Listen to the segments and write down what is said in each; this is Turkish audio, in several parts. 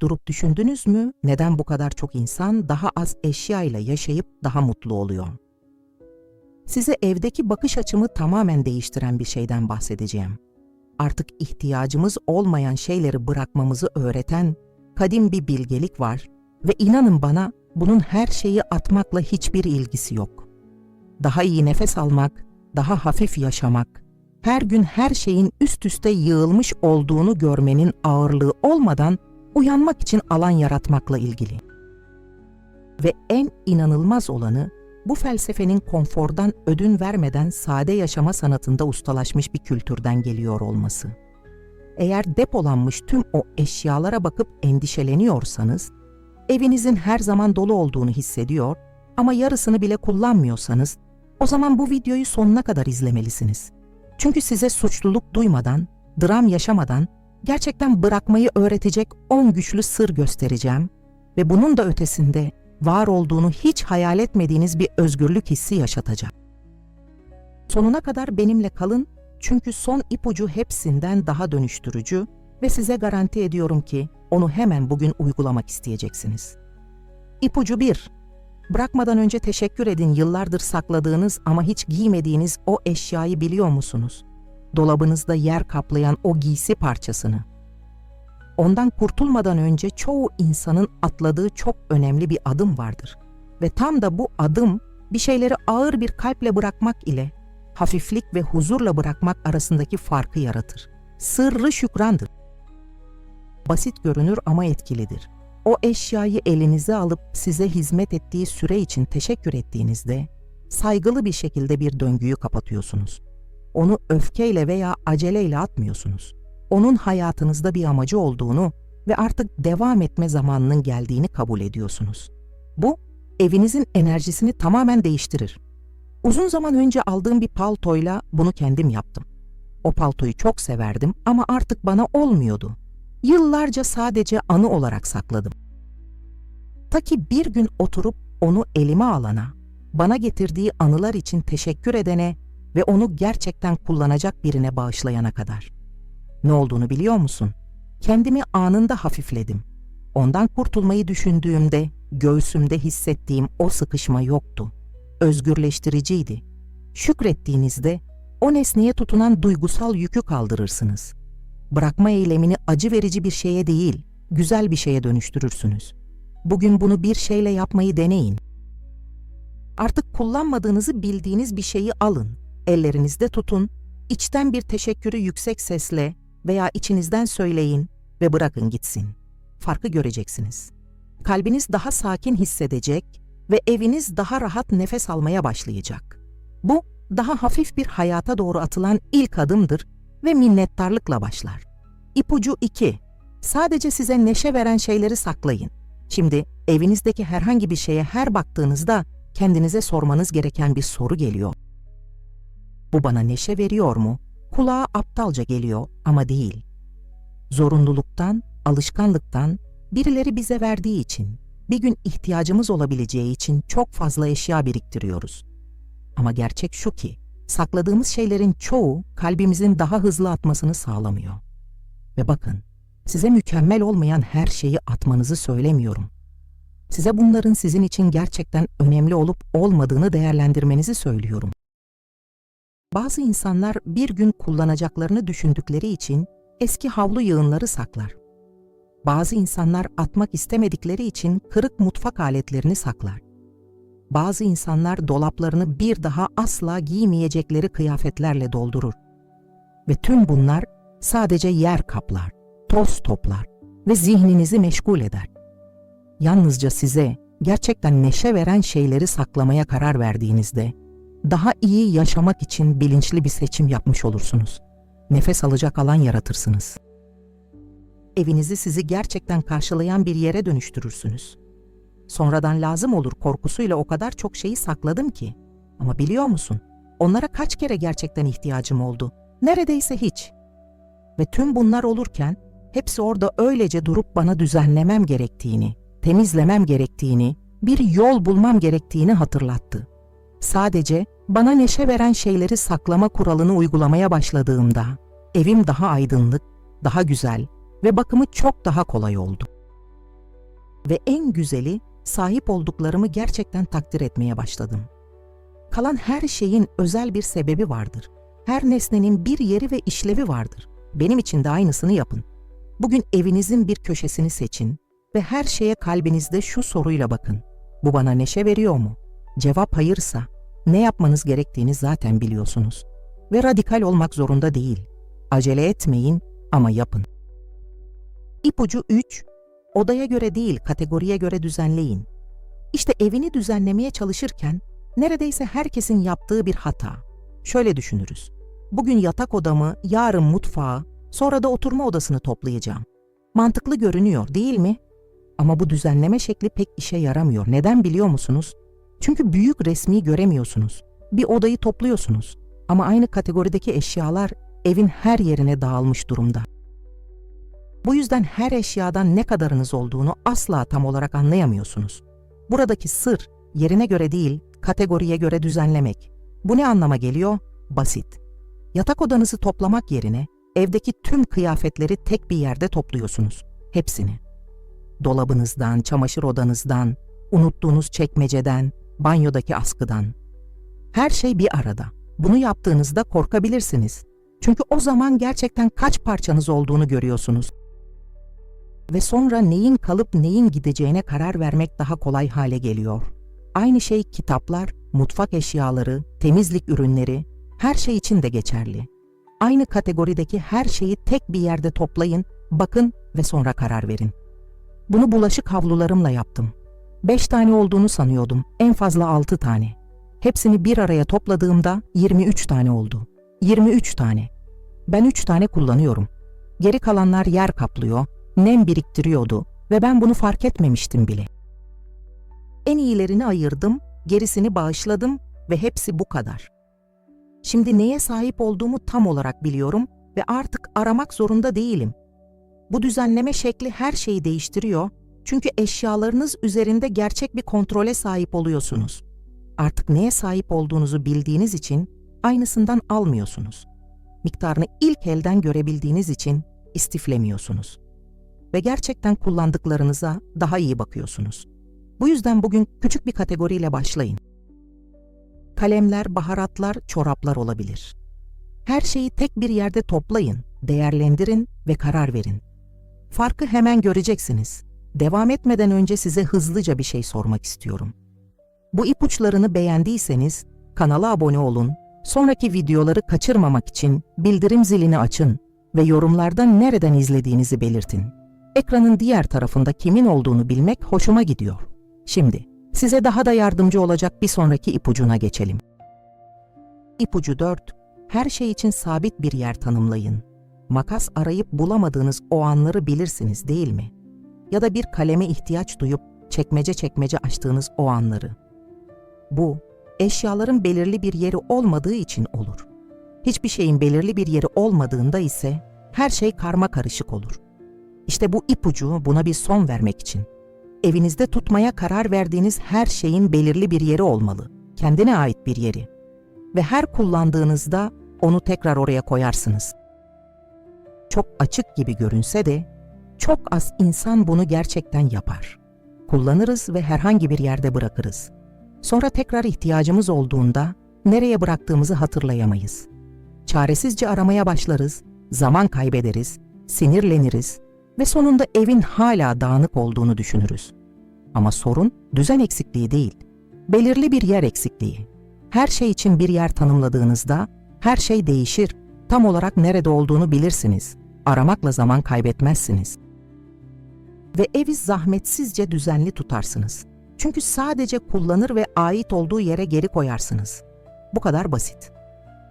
Durup düşündünüz mü neden bu kadar çok insan daha az eşyayla yaşayıp daha mutlu oluyor? Size evdeki bakış açımı tamamen değiştiren bir şeyden bahsedeceğim. Artık ihtiyacımız olmayan şeyleri bırakmamızı öğreten kadim bir bilgelik var ve inanın bana bunun her şeyi atmakla hiçbir ilgisi yok. Daha iyi nefes almak, daha hafif yaşamak, her gün her şeyin üst üste yığılmış olduğunu görmenin ağırlığı olmadan uyanmak için alan yaratmakla ilgili. Ve en inanılmaz olanı bu felsefenin konfordan ödün vermeden sade yaşama sanatında ustalaşmış bir kültürden geliyor olması. Eğer depolanmış tüm o eşyalara bakıp endişeleniyorsanız, evinizin her zaman dolu olduğunu hissediyor ama yarısını bile kullanmıyorsanız, o zaman bu videoyu sonuna kadar izlemelisiniz. Çünkü size suçluluk duymadan, dram yaşamadan gerçekten bırakmayı öğretecek 10 güçlü sır göstereceğim ve bunun da ötesinde var olduğunu hiç hayal etmediğiniz bir özgürlük hissi yaşatacak. Sonuna kadar benimle kalın çünkü son ipucu hepsinden daha dönüştürücü ve size garanti ediyorum ki onu hemen bugün uygulamak isteyeceksiniz. İpucu 1. Bırakmadan önce teşekkür edin yıllardır sakladığınız ama hiç giymediğiniz o eşyayı biliyor musunuz? Dolabınızda yer kaplayan o giysi parçasını. Ondan kurtulmadan önce çoğu insanın atladığı çok önemli bir adım vardır. Ve tam da bu adım bir şeyleri ağır bir kalple bırakmak ile hafiflik ve huzurla bırakmak arasındaki farkı yaratır. Sırrı şükrandır. Basit görünür ama etkilidir. O eşyayı elinize alıp size hizmet ettiği süre için teşekkür ettiğinizde saygılı bir şekilde bir döngüyü kapatıyorsunuz. Onu öfkeyle veya aceleyle atmıyorsunuz. Onun hayatınızda bir amacı olduğunu ve artık devam etme zamanının geldiğini kabul ediyorsunuz. Bu evinizin enerjisini tamamen değiştirir. Uzun zaman önce aldığım bir paltoyla bunu kendim yaptım. O paltoyu çok severdim ama artık bana olmuyordu. Yıllarca sadece anı olarak sakladım. Ta ki bir gün oturup onu elime alana, bana getirdiği anılar için teşekkür edene ve onu gerçekten kullanacak birine bağışlayana kadar. Ne olduğunu biliyor musun? Kendimi anında hafifledim. Ondan kurtulmayı düşündüğümde göğsümde hissettiğim o sıkışma yoktu. Özgürleştiriciydi. Şükrettiğinizde o nesneye tutunan duygusal yükü kaldırırsınız. Bırakma eylemini acı verici bir şeye değil, güzel bir şeye dönüştürürsünüz. Bugün bunu bir şeyle yapmayı deneyin. Artık kullanmadığınızı bildiğiniz bir şeyi alın, ellerinizde tutun, içten bir teşekkürü yüksek sesle veya içinizden söyleyin ve bırakın gitsin. Farkı göreceksiniz. Kalbiniz daha sakin hissedecek ve eviniz daha rahat nefes almaya başlayacak. Bu daha hafif bir hayata doğru atılan ilk adımdır ve minnettarlıkla başlar. İpucu 2. Sadece size neşe veren şeyleri saklayın. Şimdi evinizdeki herhangi bir şeye her baktığınızda kendinize sormanız gereken bir soru geliyor. Bu bana neşe veriyor mu? Kulağa aptalca geliyor ama değil. Zorunluluktan, alışkanlıktan, birileri bize verdiği için, bir gün ihtiyacımız olabileceği için çok fazla eşya biriktiriyoruz. Ama gerçek şu ki, sakladığımız şeylerin çoğu kalbimizin daha hızlı atmasını sağlamıyor. Ve bakın, size mükemmel olmayan her şeyi atmanızı söylemiyorum. Size bunların sizin için gerçekten önemli olup olmadığını değerlendirmenizi söylüyorum. Bazı insanlar bir gün kullanacaklarını düşündükleri için eski havlu yığınları saklar. Bazı insanlar atmak istemedikleri için kırık mutfak aletlerini saklar. Bazı insanlar dolaplarını bir daha asla giymeyecekleri kıyafetlerle doldurur. Ve tüm bunlar sadece yer kaplar, toz toplar ve zihninizi meşgul eder. Yalnızca size gerçekten neşe veren şeyleri saklamaya karar verdiğinizde daha iyi yaşamak için bilinçli bir seçim yapmış olursunuz. Nefes alacak alan yaratırsınız. Evinizi sizi gerçekten karşılayan bir yere dönüştürürsünüz. Sonradan lazım olur korkusuyla o kadar çok şeyi sakladım ki. Ama biliyor musun? Onlara kaç kere gerçekten ihtiyacım oldu? Neredeyse hiç. Ve tüm bunlar olurken hepsi orada öylece durup bana düzenlemem gerektiğini, temizlemem gerektiğini, bir yol bulmam gerektiğini hatırlattı. Sadece bana neşe veren şeyleri saklama kuralını uygulamaya başladığımda evim daha aydınlık, daha güzel ve bakımı çok daha kolay oldu. Ve en güzeli sahip olduklarımı gerçekten takdir etmeye başladım. Kalan her şeyin özel bir sebebi vardır. Her nesnenin bir yeri ve işlevi vardır. Benim için de aynısını yapın. Bugün evinizin bir köşesini seçin ve her şeye kalbinizde şu soruyla bakın. Bu bana neşe veriyor mu? Cevap hayırsa ne yapmanız gerektiğini zaten biliyorsunuz. Ve radikal olmak zorunda değil. Acele etmeyin ama yapın. İpucu 3. Odaya göre değil, kategoriye göre düzenleyin. İşte evini düzenlemeye çalışırken neredeyse herkesin yaptığı bir hata. Şöyle düşünürüz. Bugün yatak odamı, yarın mutfağı, sonra da oturma odasını toplayacağım. Mantıklı görünüyor, değil mi? Ama bu düzenleme şekli pek işe yaramıyor. Neden biliyor musunuz? Çünkü büyük resmi göremiyorsunuz. Bir odayı topluyorsunuz ama aynı kategorideki eşyalar evin her yerine dağılmış durumda. Bu yüzden her eşyadan ne kadarınız olduğunu asla tam olarak anlayamıyorsunuz. Buradaki sır yerine göre değil, kategoriye göre düzenlemek. Bu ne anlama geliyor? Basit. Yatak odanızı toplamak yerine evdeki tüm kıyafetleri tek bir yerde topluyorsunuz. Hepsini. Dolabınızdan, çamaşır odanızdan, unuttuğunuz çekmeceden, banyodaki askıdan. Her şey bir arada. Bunu yaptığınızda korkabilirsiniz. Çünkü o zaman gerçekten kaç parçanız olduğunu görüyorsunuz. Ve sonra neyin kalıp neyin gideceğine karar vermek daha kolay hale geliyor. Aynı şey kitaplar, mutfak eşyaları, temizlik ürünleri, her şey için de geçerli. Aynı kategorideki her şeyi tek bir yerde toplayın, bakın ve sonra karar verin. Bunu bulaşık havlularımla yaptım. Beş tane olduğunu sanıyordum, en fazla altı tane. Hepsini bir araya topladığımda 23 tane oldu. 23 tane. Ben 3 tane kullanıyorum. Geri kalanlar yer kaplıyor, nem biriktiriyordu ve ben bunu fark etmemiştim bile. En iyilerini ayırdım, gerisini bağışladım ve hepsi bu kadar. Şimdi neye sahip olduğumu tam olarak biliyorum ve artık aramak zorunda değilim. Bu düzenleme şekli her şeyi değiştiriyor çünkü eşyalarınız üzerinde gerçek bir kontrole sahip oluyorsunuz. Artık neye sahip olduğunuzu bildiğiniz için aynısından almıyorsunuz. Miktarını ilk elden görebildiğiniz için istiflemiyorsunuz. Ve gerçekten kullandıklarınıza daha iyi bakıyorsunuz. Bu yüzden bugün küçük bir kategoriyle başlayın. Kalemler, baharatlar, çoraplar olabilir. Her şeyi tek bir yerde toplayın, değerlendirin ve karar verin. Farkı hemen göreceksiniz. Devam etmeden önce size hızlıca bir şey sormak istiyorum. Bu ipuçlarını beğendiyseniz kanala abone olun, sonraki videoları kaçırmamak için bildirim zilini açın ve yorumlarda nereden izlediğinizi belirtin. Ekranın diğer tarafında kimin olduğunu bilmek hoşuma gidiyor. Şimdi size daha da yardımcı olacak bir sonraki ipucuna geçelim. İpucu 4. Her şey için sabit bir yer tanımlayın. Makas arayıp bulamadığınız o anları bilirsiniz değil mi? Ya da bir kaleme ihtiyaç duyup çekmece çekmece açtığınız o anları. Bu, eşyaların belirli bir yeri olmadığı için olur. Hiçbir şeyin belirli bir yeri olmadığında ise her şey karma karışık olur. İşte bu ipucu buna bir son vermek için. Evinizde tutmaya karar verdiğiniz her şeyin belirli bir yeri olmalı. Kendine ait bir yeri. Ve her kullandığınızda onu tekrar oraya koyarsınız. Çok açık gibi görünse de çok az insan bunu gerçekten yapar. Kullanırız ve herhangi bir yerde bırakırız. Sonra tekrar ihtiyacımız olduğunda nereye bıraktığımızı hatırlayamayız. Çaresizce aramaya başlarız, zaman kaybederiz, sinirleniriz ve sonunda evin hala dağınık olduğunu düşünürüz. Ama sorun düzen eksikliği değil, belirli bir yer eksikliği. Her şey için bir yer tanımladığınızda her şey değişir. Tam olarak nerede olduğunu bilirsiniz. Aramakla zaman kaybetmezsiniz. Ve evi zahmetsizce düzenli tutarsınız. Çünkü sadece kullanır ve ait olduğu yere geri koyarsınız. Bu kadar basit.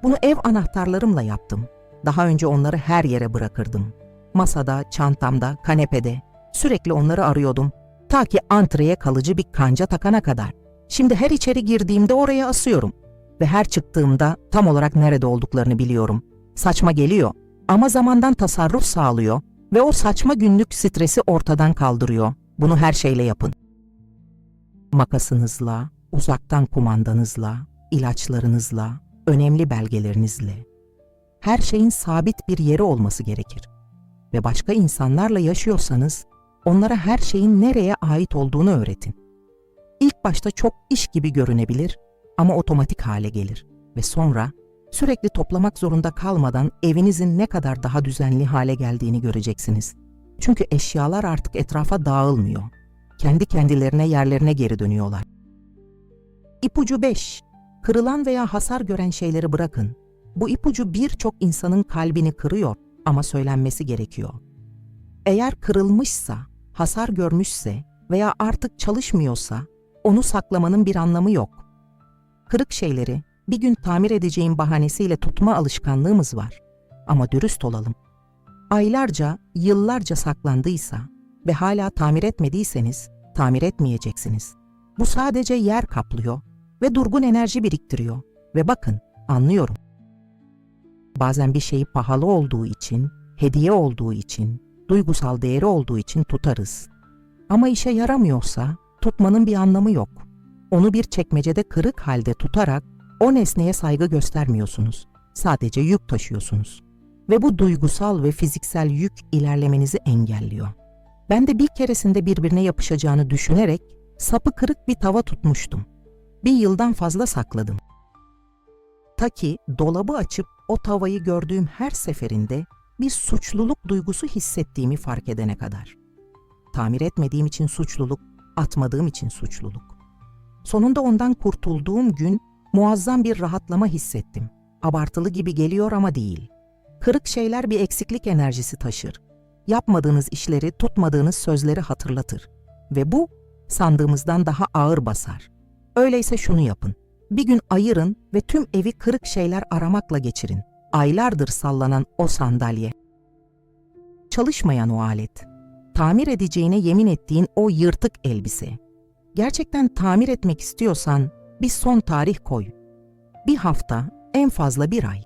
Bunu ev anahtarlarımla yaptım. Daha önce onları her yere bırakırdım. Masada, çantamda, kanepede. Sürekli onları arıyordum. Ta ki antreye kalıcı bir kanca takana kadar. Şimdi her içeri girdiğimde oraya asıyorum. Ve her çıktığımda tam olarak nerede olduklarını biliyorum. Saçma geliyor ama zamandan tasarruf sağlıyor ve o saçma günlük stresi ortadan kaldırıyor. Bunu her şeyle yapın. Makasınızla, uzaktan kumandanızla, ilaçlarınızla, önemli belgelerinizle. Her şeyin sabit bir yeri olması gerekir. Ve başka insanlarla yaşıyorsanız Onlara her şeyin nereye ait olduğunu öğretin. İlk başta çok iş gibi görünebilir ama otomatik hale gelir ve sonra sürekli toplamak zorunda kalmadan evinizin ne kadar daha düzenli hale geldiğini göreceksiniz. Çünkü eşyalar artık etrafa dağılmıyor. Kendi kendilerine yerlerine geri dönüyorlar. İpucu 5. Kırılan veya hasar gören şeyleri bırakın. Bu ipucu birçok insanın kalbini kırıyor ama söylenmesi gerekiyor. Eğer kırılmışsa, hasar görmüşse veya artık çalışmıyorsa onu saklamanın bir anlamı yok. Kırık şeyleri bir gün tamir edeceğim bahanesiyle tutma alışkanlığımız var. Ama dürüst olalım. Aylarca, yıllarca saklandıysa ve hala tamir etmediyseniz tamir etmeyeceksiniz. Bu sadece yer kaplıyor ve durgun enerji biriktiriyor. Ve bakın, anlıyorum. Bazen bir şey pahalı olduğu için, hediye olduğu için, duygusal değeri olduğu için tutarız. Ama işe yaramıyorsa tutmanın bir anlamı yok. Onu bir çekmecede kırık halde tutarak o nesneye saygı göstermiyorsunuz. Sadece yük taşıyorsunuz. Ve bu duygusal ve fiziksel yük ilerlemenizi engelliyor. Ben de bir keresinde birbirine yapışacağını düşünerek sapı kırık bir tava tutmuştum. Bir yıldan fazla sakladım. Ta ki dolabı açıp o tavayı gördüğüm her seferinde bir suçluluk duygusu hissettiğimi fark edene kadar. Tamir etmediğim için suçluluk, atmadığım için suçluluk. Sonunda ondan kurtulduğum gün muazzam bir rahatlama hissettim. Abartılı gibi geliyor ama değil. Kırık şeyler bir eksiklik enerjisi taşır. Yapmadığınız işleri, tutmadığınız sözleri hatırlatır. Ve bu sandığımızdan daha ağır basar. Öyleyse şunu yapın. Bir gün ayırın ve tüm evi kırık şeyler aramakla geçirin. Aylardır sallanan o sandalye. Çalışmayan o alet. Tamir edeceğine yemin ettiğin o yırtık elbise. Gerçekten tamir etmek istiyorsan bir son tarih koy. Bir hafta, en fazla bir ay.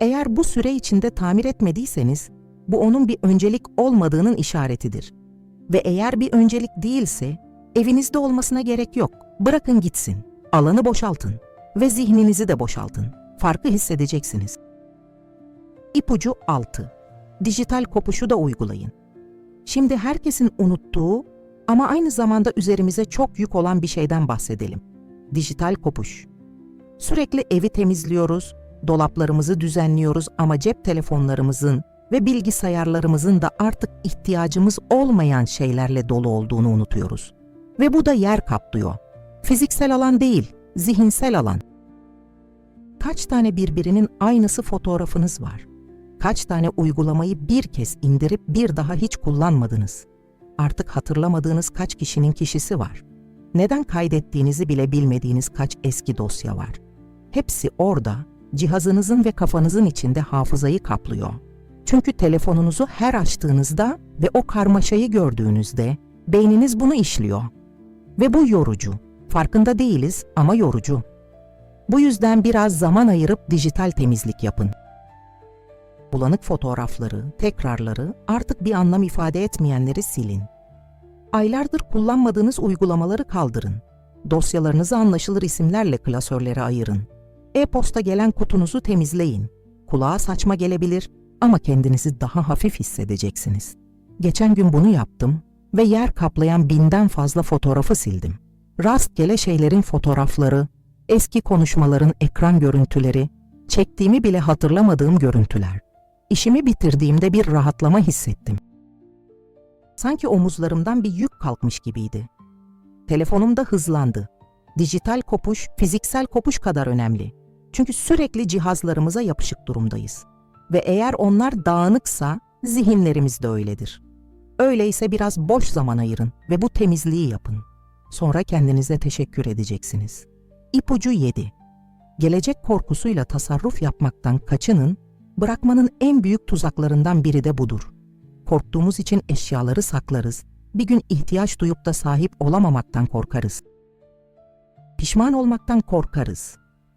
Eğer bu süre içinde tamir etmediyseniz, bu onun bir öncelik olmadığının işaretidir. Ve eğer bir öncelik değilse, evinizde olmasına gerek yok. Bırakın gitsin. Alanı boşaltın ve zihninizi de boşaltın. Farkı hissedeceksiniz. İpucu 6. Dijital kopuşu da uygulayın. Şimdi herkesin unuttuğu ama aynı zamanda üzerimize çok yük olan bir şeyden bahsedelim. Dijital kopuş. Sürekli evi temizliyoruz, dolaplarımızı düzenliyoruz ama cep telefonlarımızın ve bilgisayarlarımızın da artık ihtiyacımız olmayan şeylerle dolu olduğunu unutuyoruz. Ve bu da yer kaplıyor. Fiziksel alan değil, zihinsel alan. Kaç tane birbirinin aynısı fotoğrafınız var? Kaç tane uygulamayı bir kez indirip bir daha hiç kullanmadınız? Artık hatırlamadığınız kaç kişinin kişisi var? Neden kaydettiğinizi bile bilmediğiniz kaç eski dosya var? Hepsi orada, cihazınızın ve kafanızın içinde hafızayı kaplıyor. Çünkü telefonunuzu her açtığınızda ve o karmaşayı gördüğünüzde beyniniz bunu işliyor. Ve bu yorucu. Farkında değiliz ama yorucu. Bu yüzden biraz zaman ayırıp dijital temizlik yapın. Bulanık fotoğrafları, tekrarları, artık bir anlam ifade etmeyenleri silin. Aylardır kullanmadığınız uygulamaları kaldırın. Dosyalarınızı anlaşılır isimlerle klasörlere ayırın. E-posta gelen kutunuzu temizleyin. Kulağa saçma gelebilir ama kendinizi daha hafif hissedeceksiniz. Geçen gün bunu yaptım ve yer kaplayan binden fazla fotoğrafı sildim. Rastgele şeylerin fotoğrafları, eski konuşmaların ekran görüntüleri, çektiğimi bile hatırlamadığım görüntüler. İşimi bitirdiğimde bir rahatlama hissettim. Sanki omuzlarımdan bir yük kalkmış gibiydi. Telefonum da hızlandı. Dijital kopuş, fiziksel kopuş kadar önemli. Çünkü sürekli cihazlarımıza yapışık durumdayız. Ve eğer onlar dağınıksa zihinlerimiz de öyledir. Öyleyse biraz boş zaman ayırın ve bu temizliği yapın. Sonra kendinize teşekkür edeceksiniz. İpucu 7. Gelecek korkusuyla tasarruf yapmaktan kaçının, bırakmanın en büyük tuzaklarından biri de budur. Korktuğumuz için eşyaları saklarız, bir gün ihtiyaç duyup da sahip olamamaktan korkarız. Pişman olmaktan korkarız.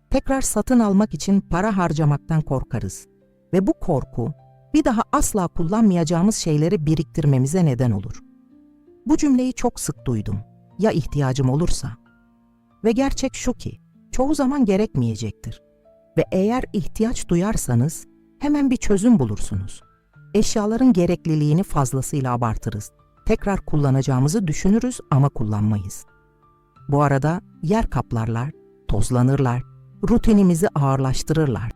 Tekrar satın almak için para harcamaktan korkarız. Ve bu korku, bir daha asla kullanmayacağımız şeyleri biriktirmemize neden olur. Bu cümleyi çok sık duydum. Ya ihtiyacım olursa? Ve gerçek şu ki, çoğu zaman gerekmeyecektir. Ve eğer ihtiyaç duyarsanız hemen bir çözüm bulursunuz. Eşyaların gerekliliğini fazlasıyla abartırız tekrar kullanacağımızı düşünürüz ama kullanmayız. Bu arada yer kaplarlar, tozlanırlar, rutinimizi ağırlaştırırlar.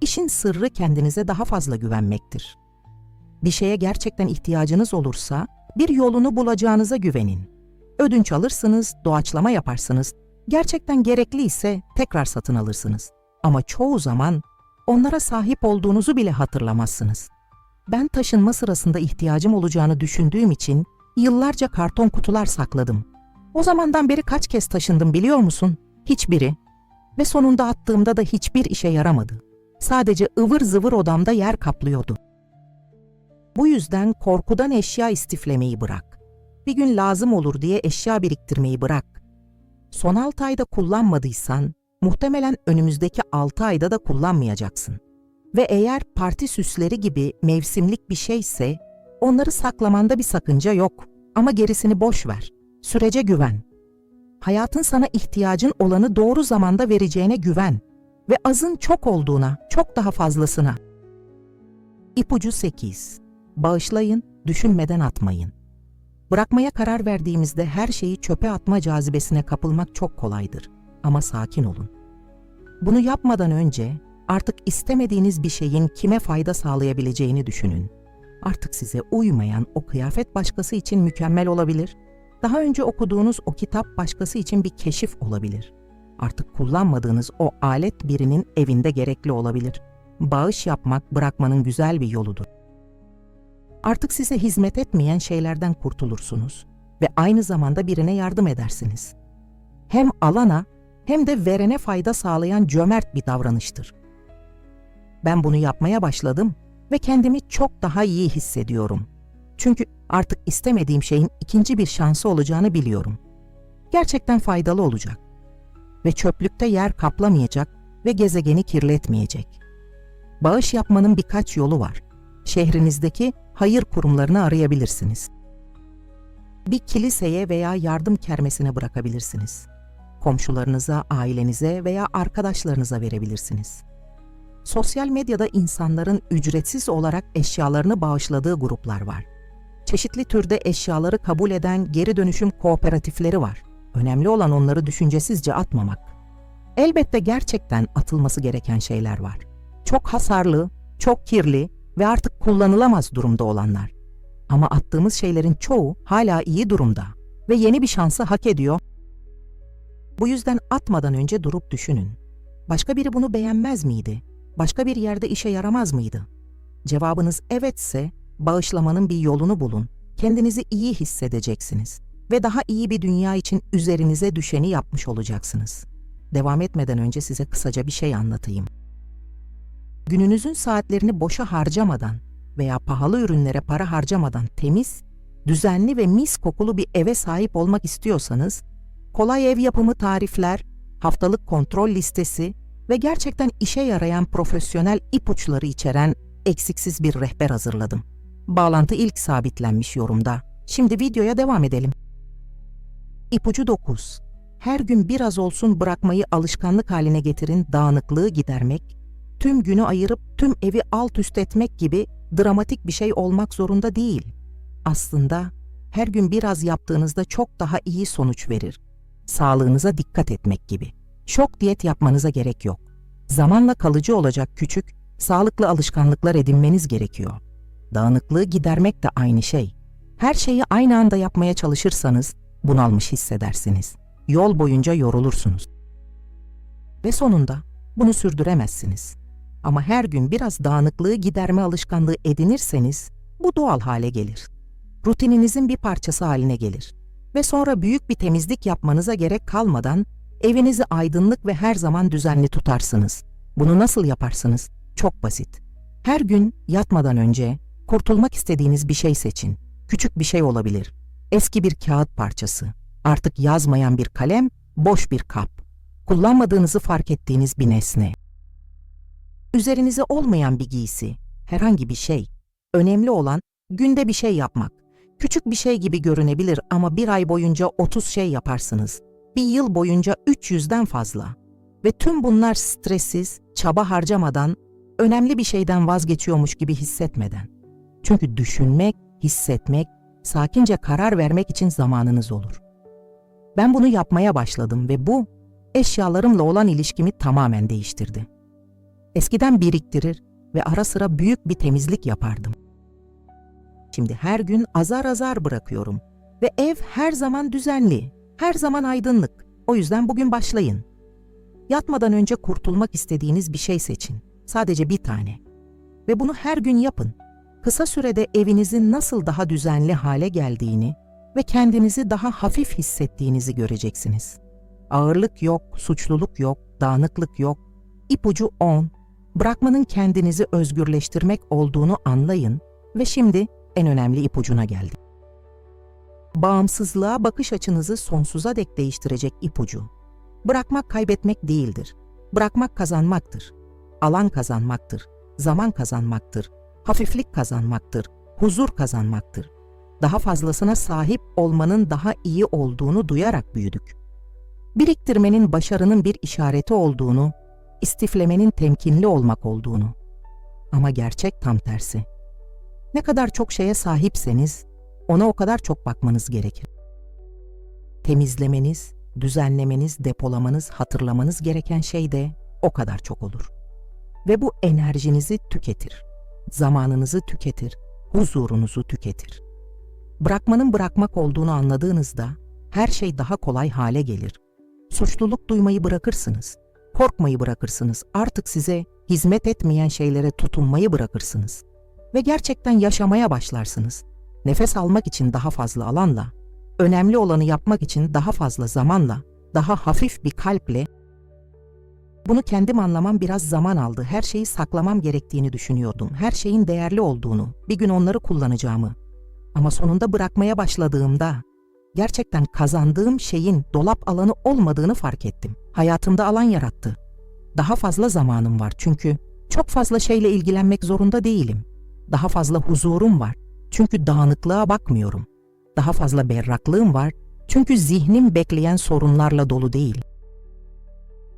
İşin sırrı kendinize daha fazla güvenmektir. Bir şeye gerçekten ihtiyacınız olursa bir yolunu bulacağınıza güvenin. Ödünç alırsınız, doğaçlama yaparsınız. Gerçekten gerekli ise tekrar satın alırsınız. Ama çoğu zaman onlara sahip olduğunuzu bile hatırlamazsınız. Ben taşınma sırasında ihtiyacım olacağını düşündüğüm için yıllarca karton kutular sakladım. O zamandan beri kaç kez taşındım biliyor musun? Hiçbiri. Ve sonunda attığımda da hiçbir işe yaramadı. Sadece ıvır zıvır odamda yer kaplıyordu. Bu yüzden korkudan eşya istiflemeyi bırak. Bir gün lazım olur diye eşya biriktirmeyi bırak. Son 6 ayda kullanmadıysan muhtemelen önümüzdeki 6 ayda da kullanmayacaksın. Ve eğer parti süsleri gibi mevsimlik bir şeyse onları saklamanda bir sakınca yok. Ama gerisini boş ver. Sürece güven. Hayatın sana ihtiyacın olanı doğru zamanda vereceğine güven ve azın çok olduğuna, çok daha fazlasına. İpucu 8. Bağışlayın, düşünmeden atmayın. Bırakmaya karar verdiğimizde her şeyi çöpe atma cazibesine kapılmak çok kolaydır. Ama sakin olun. Bunu yapmadan önce artık istemediğiniz bir şeyin kime fayda sağlayabileceğini düşünün. Artık size uymayan o kıyafet başkası için mükemmel olabilir. Daha önce okuduğunuz o kitap başkası için bir keşif olabilir. Artık kullanmadığınız o alet birinin evinde gerekli olabilir. Bağış yapmak bırakmanın güzel bir yoludur. Artık size hizmet etmeyen şeylerden kurtulursunuz ve aynı zamanda birine yardım edersiniz. Hem alana hem de verene fayda sağlayan cömert bir davranıştır. Ben bunu yapmaya başladım ve kendimi çok daha iyi hissediyorum. Çünkü artık istemediğim şeyin ikinci bir şansı olacağını biliyorum. Gerçekten faydalı olacak ve çöplükte yer kaplamayacak ve gezegeni kirletmeyecek. Bağış yapmanın birkaç yolu var. Şehrinizdeki hayır kurumlarını arayabilirsiniz. Bir kiliseye veya yardım kermesine bırakabilirsiniz. Komşularınıza, ailenize veya arkadaşlarınıza verebilirsiniz. Sosyal medyada insanların ücretsiz olarak eşyalarını bağışladığı gruplar var. Çeşitli türde eşyaları kabul eden geri dönüşüm kooperatifleri var. Önemli olan onları düşüncesizce atmamak. Elbette gerçekten atılması gereken şeyler var. Çok hasarlı, çok kirli ve artık kullanılamaz durumda olanlar. Ama attığımız şeylerin çoğu hala iyi durumda ve yeni bir şansı hak ediyor. Bu yüzden atmadan önce durup düşünün. Başka biri bunu beğenmez miydi? Başka bir yerde işe yaramaz mıydı? Cevabınız evetse bağışlamanın bir yolunu bulun. Kendinizi iyi hissedeceksiniz ve daha iyi bir dünya için üzerinize düşeni yapmış olacaksınız. Devam etmeden önce size kısaca bir şey anlatayım. Gününüzün saatlerini boşa harcamadan veya pahalı ürünlere para harcamadan temiz, düzenli ve mis kokulu bir eve sahip olmak istiyorsanız, kolay ev yapımı tarifler, haftalık kontrol listesi ve gerçekten işe yarayan profesyonel ipuçları içeren eksiksiz bir rehber hazırladım. Bağlantı ilk sabitlenmiş yorumda. Şimdi videoya devam edelim. İpucu 9. Her gün biraz olsun bırakmayı alışkanlık haline getirin dağınıklığı gidermek, tüm günü ayırıp tüm evi alt üst etmek gibi dramatik bir şey olmak zorunda değil. Aslında her gün biraz yaptığınızda çok daha iyi sonuç verir. Sağlığınıza dikkat etmek gibi. Şok diyet yapmanıza gerek yok. Zamanla kalıcı olacak küçük, sağlıklı alışkanlıklar edinmeniz gerekiyor. Dağınıklığı gidermek de aynı şey. Her şeyi aynı anda yapmaya çalışırsanız bunalmış hissedersiniz. Yol boyunca yorulursunuz. Ve sonunda bunu sürdüremezsiniz. Ama her gün biraz dağınıklığı giderme alışkanlığı edinirseniz bu doğal hale gelir. Rutininizin bir parçası haline gelir. Ve sonra büyük bir temizlik yapmanıza gerek kalmadan evinizi aydınlık ve her zaman düzenli tutarsınız. Bunu nasıl yaparsınız? Çok basit. Her gün yatmadan önce kurtulmak istediğiniz bir şey seçin. Küçük bir şey olabilir. Eski bir kağıt parçası, artık yazmayan bir kalem, boş bir kap, kullanmadığınızı fark ettiğiniz bir nesne. Üzerinize olmayan bir giysi, herhangi bir şey. Önemli olan günde bir şey yapmak. Küçük bir şey gibi görünebilir ama bir ay boyunca 30 şey yaparsınız. Bir yıl boyunca 300'den fazla. Ve tüm bunlar stressiz, çaba harcamadan, önemli bir şeyden vazgeçiyormuş gibi hissetmeden. Çünkü düşünmek, hissetmek sakince karar vermek için zamanınız olur. Ben bunu yapmaya başladım ve bu eşyalarımla olan ilişkimi tamamen değiştirdi. Eskiden biriktirir ve ara sıra büyük bir temizlik yapardım. Şimdi her gün azar azar bırakıyorum ve ev her zaman düzenli, her zaman aydınlık. O yüzden bugün başlayın. Yatmadan önce kurtulmak istediğiniz bir şey seçin. Sadece bir tane. Ve bunu her gün yapın. Kısa sürede evinizin nasıl daha düzenli hale geldiğini ve kendinizi daha hafif hissettiğinizi göreceksiniz. Ağırlık yok, suçluluk yok, dağınıklık yok. İpucu 10. Bırakmanın kendinizi özgürleştirmek olduğunu anlayın ve şimdi en önemli ipucuna geldik. Bağımsızlığa bakış açınızı sonsuza dek değiştirecek ipucu. Bırakmak kaybetmek değildir. Bırakmak kazanmaktır. Alan kazanmaktır. Zaman kazanmaktır. Hafiflik kazanmaktır. Huzur kazanmaktır. Daha fazlasına sahip olmanın daha iyi olduğunu duyarak büyüdük. Biriktirmenin başarının bir işareti olduğunu, istiflemenin temkinli olmak olduğunu. Ama gerçek tam tersi. Ne kadar çok şeye sahipseniz ona o kadar çok bakmanız gerekir. Temizlemeniz, düzenlemeniz, depolamanız, hatırlamanız gereken şey de o kadar çok olur. Ve bu enerjinizi tüketir. Zamanınızı tüketir, huzurunuzu tüketir. Bırakmanın bırakmak olduğunu anladığınızda her şey daha kolay hale gelir. Suçluluk duymayı bırakırsınız. Korkmayı bırakırsınız. Artık size hizmet etmeyen şeylere tutunmayı bırakırsınız. Ve gerçekten yaşamaya başlarsınız. Nefes almak için daha fazla alanla, önemli olanı yapmak için daha fazla zamanla, daha hafif bir kalple bunu kendim anlamam biraz zaman aldı. Her şeyi saklamam gerektiğini düşünüyordum. Her şeyin değerli olduğunu, bir gün onları kullanacağımı. Ama sonunda bırakmaya başladığımda gerçekten kazandığım şeyin dolap alanı olmadığını fark ettim. Hayatımda alan yarattı. Daha fazla zamanım var çünkü çok fazla şeyle ilgilenmek zorunda değilim. Daha fazla huzurum var çünkü dağınıklığa bakmıyorum. Daha fazla berraklığım var çünkü zihnim bekleyen sorunlarla dolu değil.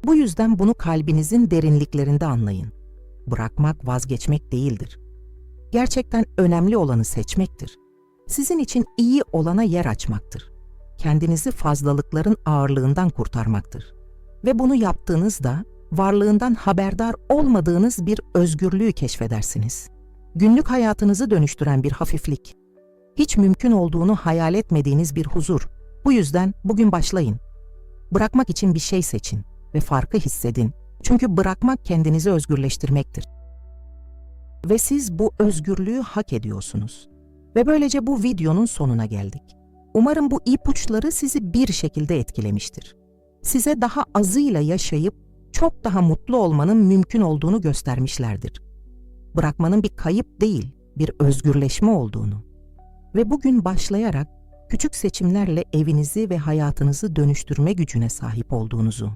Bu yüzden bunu kalbinizin derinliklerinde anlayın. Bırakmak vazgeçmek değildir. Gerçekten önemli olanı seçmektir. Sizin için iyi olana yer açmaktır. Kendinizi fazlalıkların ağırlığından kurtarmaktır. Ve bunu yaptığınızda varlığından haberdar olmadığınız bir özgürlüğü keşfedersiniz. Günlük hayatınızı dönüştüren bir hafiflik. Hiç mümkün olduğunu hayal etmediğiniz bir huzur. Bu yüzden bugün başlayın. Bırakmak için bir şey seçin ve farkı hissedin. Çünkü bırakmak kendinizi özgürleştirmektir. Ve siz bu özgürlüğü hak ediyorsunuz. Ve böylece bu videonun sonuna geldik. Umarım bu ipuçları sizi bir şekilde etkilemiştir. Size daha azıyla yaşayıp çok daha mutlu olmanın mümkün olduğunu göstermişlerdir. Bırakmanın bir kayıp değil, bir özgürleşme olduğunu. Ve bugün başlayarak küçük seçimlerle evinizi ve hayatınızı dönüştürme gücüne sahip olduğunuzu.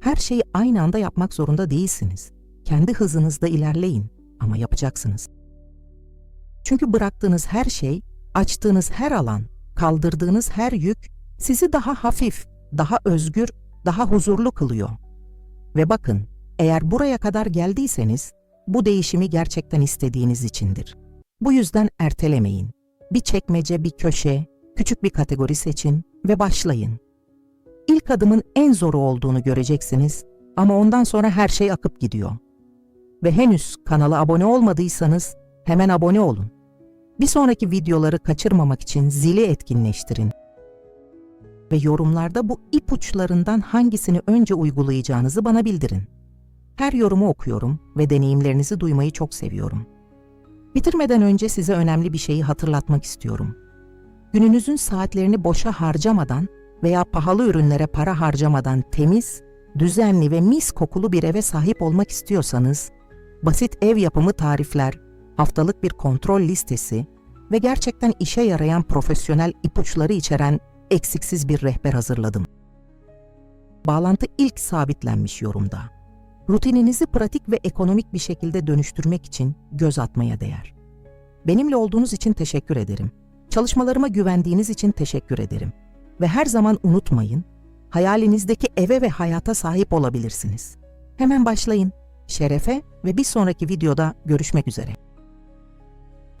Her şeyi aynı anda yapmak zorunda değilsiniz. Kendi hızınızda ilerleyin ama yapacaksınız. Çünkü bıraktığınız her şey, açtığınız her alan, kaldırdığınız her yük sizi daha hafif, daha özgür, daha huzurlu kılıyor. Ve bakın, eğer buraya kadar geldiyseniz bu değişimi gerçekten istediğiniz içindir. Bu yüzden ertelemeyin. Bir çekmece, bir köşe, küçük bir kategori seçin ve başlayın. İlk adımın en zoru olduğunu göreceksiniz ama ondan sonra her şey akıp gidiyor. Ve henüz kanala abone olmadıysanız hemen abone olun. Bir sonraki videoları kaçırmamak için zili etkinleştirin. Ve yorumlarda bu ipuçlarından hangisini önce uygulayacağınızı bana bildirin. Her yorumu okuyorum ve deneyimlerinizi duymayı çok seviyorum. Bitirmeden önce size önemli bir şeyi hatırlatmak istiyorum. Gününüzün saatlerini boşa harcamadan veya pahalı ürünlere para harcamadan temiz, düzenli ve mis kokulu bir eve sahip olmak istiyorsanız, basit ev yapımı tarifler, haftalık bir kontrol listesi ve gerçekten işe yarayan profesyonel ipuçları içeren eksiksiz bir rehber hazırladım. Bağlantı ilk sabitlenmiş yorumda. Rutininizi pratik ve ekonomik bir şekilde dönüştürmek için göz atmaya değer. Benimle olduğunuz için teşekkür ederim. Çalışmalarıma güvendiğiniz için teşekkür ederim. Ve her zaman unutmayın, hayalinizdeki eve ve hayata sahip olabilirsiniz. Hemen başlayın. Şerefe ve bir sonraki videoda görüşmek üzere.